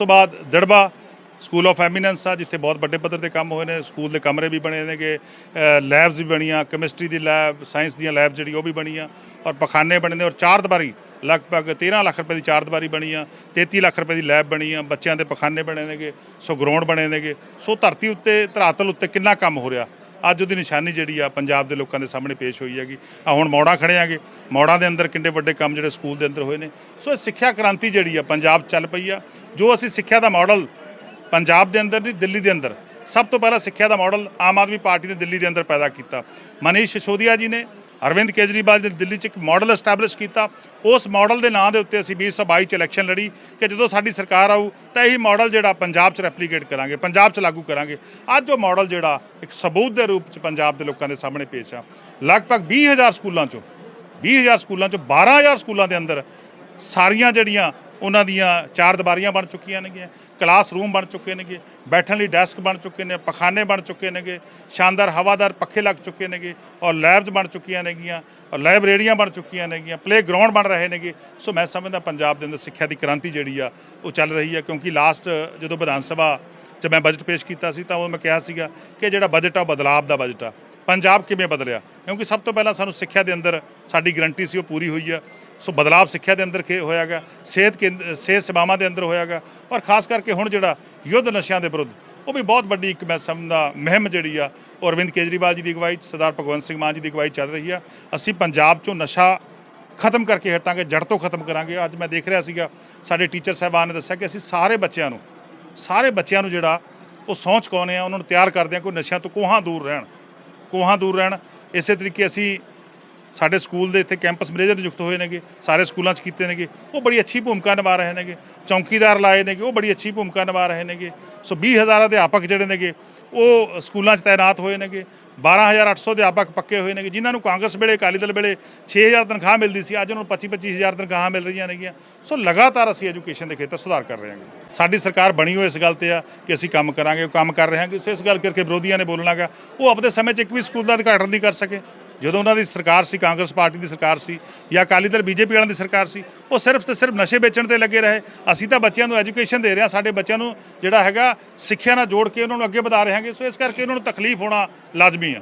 ਤੋਂ ਬਾਅਦ ਦੜਬਾ school of eminence ਆ, ਜਿੱਥੇ ਬਹੁਤ ਵੱਡੇ ਪੱਧਰ ਤੇ ਕੰਮ ਹੋਏ ਨੇ ਸਕੂਲ ਦੇ ਕਮਰੇ ਵੀ ਬਣੇ ਨੇਗੇ ਲੈਬਸ ਵੀ ਬਣੀਆਂ ਕੈਮਿਸਟਰੀ ਦੀ ਲੈਬ ਸਾਇੰਸ ਦੀਆਂ ਲੈਬ ਜਿਹੜੀ ਉਹ ਵੀ ਬਣੀਆਂ, ਔਰ ਪਖਾਨੇ ਬਣੇ ਨੇ, ਔਰ ਚਾਰ ਦੀਵਾਰੀ, ਲਗਭਗ 13 ਲੱਖ ਰੁਪਏ ਦੀ ਚਾਰ ਦੀਵਾਰੀ ਬਣੀ ਆ 33 ਲੱਖ ਰੁਪਏ ਦੀ ਲੈਬ ਬਣੀ ਆ, ਬੱਚਿਆਂ ਦੇ ਪਖਾਨੇ ਬਣੇ ਨੇਗੇ, ਸੋ ਗਰਾਊਂਡ ਬਣੇ ਨੇਗੇ, ਸੋ ਧਰਤੀ ਉੱਤੇ, ਧਰਾਤਲ ਉੱਤੇ ਕਿੰਨਾ ਕੰਮ ਹੋ ਰਿਹਾ? ਅੱਜ ਉਹਦੀ ਨਿਸ਼ਾਨੀ ਜਿਹੜੀ ਆ ਪੰਜਾਬ ਦੇ ਲੋਕਾਂ ਦੇ ਸਾਹਮਣੇ ਪੇਸ਼ ਹੋਈ ਹੈਗੀ। ਆ ਹੁਣ ਮੌੜਾ ਖੜੇ ਆਂਗੇ ਮੌੜਾ ਦੇ ਅੰਦਰ ਕਿੰਨੇ ਵੱਡੇ ਕੰਮ ਜਿਹੜੇ ਸਕੂਲ ਦੇ ਅੰਦਰ ਹੋਏ ਨੇ। ਸੋ ਇਹ ਸਿੱਖਿਆ ਕ੍ਰਾਂਤੀ ਜਿਹੜੀ ਆ ਪੰਜਾਬ 'ਚ ਚੱਲ ਪਈ ਆ। ਜੋ ਅਸੀਂ ਸਿੱਖਿਆ ਦਾ ਮਾਡਲ ਪੰਜਾਬ ਦੇ ਅੰਦਰ ਨਹੀਂ, ਦਿੱਲੀ ਦੇ ਅੰਦਰ। ਸਭ ਤੋਂ ਪਹਿਲਾਂ ਸਿੱਖਿਆ ਦਾ ਮਾਡਲ ਆਮ ਆਦਮੀ ਪਾਰਟੀ ਨੇ ਦਿੱਲੀ ਦੇ ਅੰਦਰ ਪੈਦਾ ਕੀਤਾ। ਮਨੀਸ਼ ਸਿਸੋਦੀਆ ਜੀ ਨੇ ਅਰਵਿੰਦ ਕੇਜਰੀਵਾਲ ਨੇ ਦਿੱਲੀ 'ਚ ਇੱਕ ਮਾਡਲ ਐਸਟੈਬਲਿਸ਼ ਕੀਤਾ। ਉਸ ਮਾਡਲ ਦੇ ਨਾਂ ਦੇ ਉੱਤੇ ਅਸੀਂ 2022 ਚ ਇਲੈਕਸ਼ਨ ਲੜੀ ਕਿ ਜਦੋਂ ਸਾਡੀ ਸਰਕਾਰ ਆਊ ਤਾਂ ਇਹੀ ਮਾਡਲ ਜਿਹੜਾ ਪੰਜਾਬ 'ਚ ਰੈਪਲੀਕੇਟ ਕਰਾਂਗੇ, ਪੰਜਾਬ 'ਚ ਲਾਗੂ ਕਰਾਂਗੇ। ਅੱਜ ਉਹ ਮਾਡਲ ਜਿਹੜਾ ਇੱਕ ਸਬੂਤ ਦੇ ਰੂਪ 'ਚ ਪੰਜਾਬ ਦੇ ਲੋਕਾਂ ਦੇ ਸਾਹਮਣੇ ਪੇਸ਼ ਆ। ਲਗਭਗ 20000 ਸਕੂਲਾਂ 'ਚੋਂ 20000 ਸਕੂਲਾਂ 'ਚੋਂ 12000 ਸਕੂਲਾਂ ਦੇ ਅੰਦਰ ਸਾਰੀਆਂ ਜਿਹੜੀਆਂ ਉਹਨਾਂ ਦੀਆਂ ਚਾਰ ਦੀਵਾਰੀਆਂ ਬਣ ਚੁੱਕੀਆਂ ਨੇਗੀਆਂ, ਕਲਾਸਰੂਮ ਬਣ ਚੁੱਕੇ ਨੇਗੇ, ਬੈਠਣ ਲਈ ਡੈਸਕ ਬਣ ਚੁੱਕੇ ਨੇ, ਪਖਾਨੇ ਬਣ ਚੁੱਕੇ ਨੇਗੇ, ਸ਼ਾਨਦਾਰ ਹਵਾਦਾਰ ਪੱਖੇ ਲੱਗ ਚੁੱਕੇ ਨੇਗੇ ਔਰ ਲੈਬਸ ਬਣ ਚੁੱਕੀਆਂ ਨੇਗੀਆਂ ਔਰ ਲਾਇਬ੍ਰੇਰੀਆਂ ਬਣ ਚੁੱਕੀਆਂ ਨੇਗੀਆਂ ਪਲੇ ਗਰਾਊਂਡ ਬਣ ਰਹੇ ਨੇਗੇ। ਸੋ ਮੈਂ ਸਮਝਦਾ ਪੰਜਾਬ ਦੇ ਅੰਦਰ ਸਿੱਖਿਆ ਦੀ ਕ੍ਰਾਂਤੀ ਜਿਹੜੀ ਆ, ਉਹ ਚੱਲ ਰਹੀ ਆ ਕਿਉਂਕਿ ਲਾਸਟ ਜਦੋਂ ਵਿਧਾਨ ਸਭਾ 'ਚ ਮੈਂ ਬਜਟ ਪੇਸ਼ ਕੀਤਾ ਸੀ ਤਾਂ ਉਹ ਮੈਂ ਕਿਹਾ ਸੀਗਾ ਕਿ ਜਿਹੜਾ ਬਜਟ ਆ ਉਹ ਬਦਲਾਵ ਦਾ ਬਜਟ ਆ। ਪੰਜਾਬ ਕਿਵੇਂ ਬਦਲਿਆ? ਕਿਉਂਕਿ ਸਭ ਤੋਂ ਪਹਿਲਾਂ ਸਾਨੂੰ ਸਿੱਖਿਆ ਦੇ ਅੰਦਰ ਸਾਡੀ ਗਰੰਟੀ ਸੀ, ਉਹ ਪੂਰੀ ਹੋਈ ਆ। ਸੋ ਬਦਲਾਵ ਸਿੱਖਿਆ ਦੇ ਅੰਦਰ ਕੀ ਹੋਇਆਗਾ, ਸਿਹਤ ਕੇਂਦ- ਸਿਹਤ ਸੇਵਾਵਾਂ ਦੇ ਅੰਦਰ ਹੋਇਆਗਾ। ਔਰ ਖਾਸ ਕਰਕੇ ਹੁਣ ਜਿਹੜਾ ਯੁੱਧ ਨਸ਼ਿਆਂ ਦੇ ਵਿਰੁੱਧ, ਉਹ ਵੀ ਬਹੁਤ ਵੱਡੀ ਇੱਕ ਮੈਂ ਸਮਝਦਾ ਮੁਹਿੰਮ ਜਿਹੜੀ ਆ, ਉਹ ਅਰਵਿੰਦ ਕੇਜਰੀਵਾਲ ਜੀ ਦੀ ਅਗਵਾਈ ਸਰਦਾਰ ਭਗਵੰਤ ਸਿੰਘ ਮਾਨ ਜੀ ਦੀ ਅਗਵਾਈ ਚੱਲ ਰਹੀ ਆ। ਅਸੀਂ ਪੰਜਾਬ 'ਚੋਂ ਨਸ਼ਾ ਖਤਮ ਕਰਕੇ ਹਟਾਂਗੇ, ਜੜ ਤੋਂ ਖਤਮ ਕਰਾਂਗੇ। ਅੱਜ ਮੈਂ ਦੇਖ ਰਿਹਾ ਸੀਗਾ, ਸਾਡੇ ਟੀਚਰ ਸਾਹਿਬਾਨ ਨੇ ਦੱਸਿਆ ਕਿ ਅਸੀਂ ਸਾਰੇ ਬੱਚਿਆਂ ਨੂੰ, ਸਾਰੇ ਬੱਚਿਆਂ ਨੂੰ ਜਿਹੜਾ, ਉਹ ਸਹੁੰ ਚੁਕਾਉਂਦੇ ਆ, ਉਹਨਾਂ ਨੂੰ ਤਿਆਰ ਕਰਦੇ ਆ ਕੋਈ ਨਸ਼ਿਆਂ ਤੋਂ ਕੋਹਾਂ ਦੂਰ ਰਹਿਣ। ਕੋਹਾਂ ਦੂਰ ਰਹਿਣ ਇਸੇ ਤਰੀਕੇ ਅਸੀਂ ਸਾਡੇ ਸਕੂਲ ਦੇ ਇੱਥੇ ਕੈਂਪਸ ਮੈਨੇਜਰ ਨਿਯੁਕਤ ਹੋਏ ਨੇਗੇ, ਸਾਰੇ ਸਕੂਲਾਂ 'ਚ ਕੀਤੇ ਨੇਗੇ। ਉਹ ਬੜੀ ਅੱਛੀ ਭੂਮਿਕਾ ਨਿਭਾ ਰਹੇ ਨੇਗੇ। ਚੌਕੀਦਾਰ ਲਾਏ ਨੇਗੇ, ਉਹ ਬੜੀ ਅੱਛੀ ਭੂਮਿਕਾ ਨਿਭਾ ਰਹੇ ਨੇਗੇ। ਸੋ 20000 ਅਧਿਆਪਕ ਜਿਹੜੇ ਨੇਗੇ ਉਹ ਸਕੂਲਾਂ 'ਚ ਤਾਇਨਾਤ ਹੋਏ ਨੇਗੇ। 12800 ਅਧਿਆਪਕ ਪੱਕੇ ਹੋਏ ਨੇਗੇ, ਜਿਨ੍ਹਾਂ ਨੂੰ ਕਾਂਗਰਸ ਵੇਲੇ, ਅਕਾਲੀ ਦਲ ਵੇਲੇ 6000 ਤਨਖਾਹ ਮਿਲਦੀ ਸੀ। ਅੱਜ ਉਹਨਾਂ ਨੂੰ 25 25000 ਤਨਖਾਹਾਂ ਮਿਲ ਰਹੀਆਂ ਨੇਗੀਆਂ। ਸੋ ਲਗਾਤਾਰ ਅਸੀਂ ਐਜੂਕੇਸ਼ਨ ਦੇ ਖੇਤਰ ਸੁਧਾਰ ਕਰ ਰਹੇ ਹਾਂਗੇ ਸਾਡੀ ਸਰਕਾਰ ਬਣੀ ਹੋਈ ਇਸ ਗੱਲ ਤੇ ਆ ਕਿ ਅਸੀਂ ਕੰਮ ਕਰਾਂਗੇ, ਉਹ ਕੰਮ ਕਰ ਰਹੇ ਹਾਂਗੇ ਇਸ ਗੱਲ ਕਰਕੇ ਵਿਰੋਧੀਆਂ ਨੇ ਬੋਲਣਾਗਾ, ਉਹ ਆਪਦੇ ਸਮੇਂ 'ਚ ਇੱਕ ਵੀ ਸਕੂਲ ਦਾ ਉਦਘਾਟਨ ਨਹੀਂ ਕਰ ਸਕੇ। ਜਦੋਂ ਉਹਨਾਂ ਦੀ ਸਰਕਾਰ ਸੀ, ਕਾਂਗਰਸ ਪਾਰਟੀ ਦੀ ਸਰਕਾਰ ਸੀ ਜਾਂ ਅਕਾਲੀ ਦਲ ਬੀਜੇਪੀ ਵਾਲਿਆਂ ਦੀ ਸਰਕਾਰ ਸੀ, ਉਹ ਸਿਰਫ ਤੇ ਸਿਰਫ ਨਸ਼ੇ ਵੇਚਣ ਤੇ ਲੱਗੇ ਰਹੇ। ਅਸੀਂ ਤਾਂ ਬੱਚਿਆਂ ਨੂੰ ਐਜੂਕੇਸ਼ਨ ਦੇ ਰਹੇ ਹਾਂ, ਸਾਡੇ ਬੱਚਿਆਂ ਨੂੰ ਜਿਹੜਾ ਹੈਗਾ ਸਿੱਖਿਆ ਨਾਲ ਜੋੜ ਕੇ ਉਹਨਾਂ ਨੂੰ ਅੱਗੇ ਵਧਾ ਰਹੇ ਹਾਂਗੇ। ਸੋ ਇਸ ਕਰਕੇ ਉਹਨਾਂ ਨੂੰ ਤਕਲੀਫ ਹੋਣਾ ਲਾਜ਼ਮੀ ਆ।